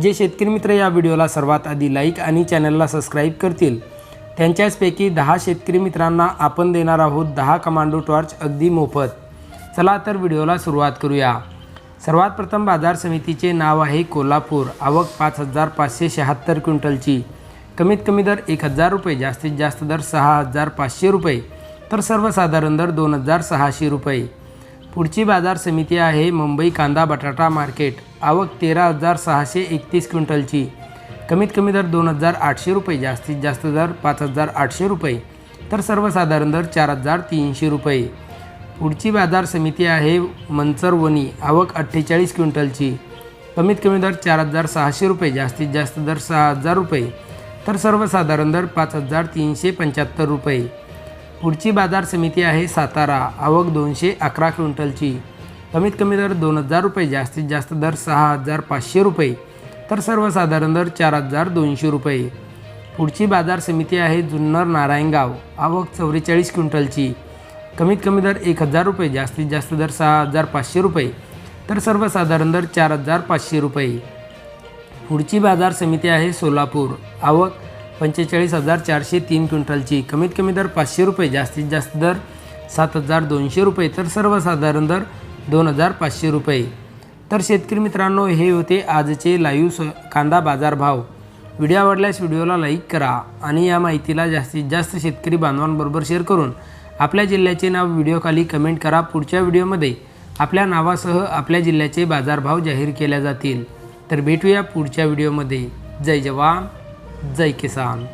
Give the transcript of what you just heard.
जे शेतकरी मित्र या व्हिडिओला सर्वात आधी लाईक आणि चॅनलला सबस्क्राईब करतील. त्यांच्याचपैकी दहा शेतकरी मित्रांना आपण देणार आहोत दहा कमांडो टॉर्च अगदी मोफत. चला तर व्हिडिओला सुरुवात करूया. सर्वात प्रथम बाजार समितीचे नाव आहे कोल्हापूर. आवक पाच हजार पाचशे शहात्तर क्विंटलची. कमीत कमी दर एक हजार रुपये जास्तीत जास्त दर सहा हजार पाचशे रुपये. तर सर्वसाधारण दर दोन हजार सहाशे रुपये. पुढची बाजार समिती आहे मुंबई कांदा बटाटा मार्केट. आवक तेरा हजार सहाशे एकतीस क्विंटलची. कमीत कमी दर दोन हजार आठशे रुपये जास्तीत जास्त दर पाच हजार आठशे रुपये तर सर्वसाधारण दर चार हजार तीनशे रुपये. पुढची बाजार समिती आहे मंचरवणी आवक अठ्ठेचाळीस क्विंटलची. कमीत कमी दर चार हजार सहाशे रुपये जास्तीत जास्त दर सहा हजार रुपये तर सर्वसाधारण दर पाच हजार तीनशे पंच्याहत्तर रुपये. पुढची बाजार समिती आहे सातारा आवक दोनशे अकरा क्विंटलची. कमीत कमी दर दोन हजार रुपये जास्तीत जास्त दर सहा हजार पाचशे रुपये तर सर्वसाधारण दर चार हजार दोनशे रुपये. पुढची बाजार समिती आहे जुन्नर नारायणगाव आवक चौवेचाळीस क्विंटलची. कमीत कमी दर एक हजार रुपये जास्तीत जास्त दर सहा हजार पाचशे रुपये तर सर्वसाधारण दर चार हजार पाचशे रुपये. पुढची बाजार समिती आहे सोलापूर आवक पंचेचाळीस हजार चारशे तीन क्विंटलची. कमीत कमी दर पाचशे रुपये जास्तीत जास्त दर सात हजार दोनशे रुपये तर सर्वसाधारण दर दोन हजार पाचशे रुपये. तर शेतकरी मित्रांनो हे होते आजचे लाईव्ह स कांदा बाजार भाव. व्हिडिओ आवडल्यास व्हिडिओला लाईक करा आणि या माहितीला जास्तीत जास्त शेतकरी बांधवांबरोबर शेअर करून आपल्या जिल्ह्याचे नाव व्हिडिओखाली कमेंट करा. पुढच्या व्हिडिओमध्ये आपल्या नावासह आपल्या जिल्ह्याचे बाजारभाव जाहीर केल्या जातील. तर भेटूया पुढच्या व्हिडिओमध्ये. जय जवान. जय किसान.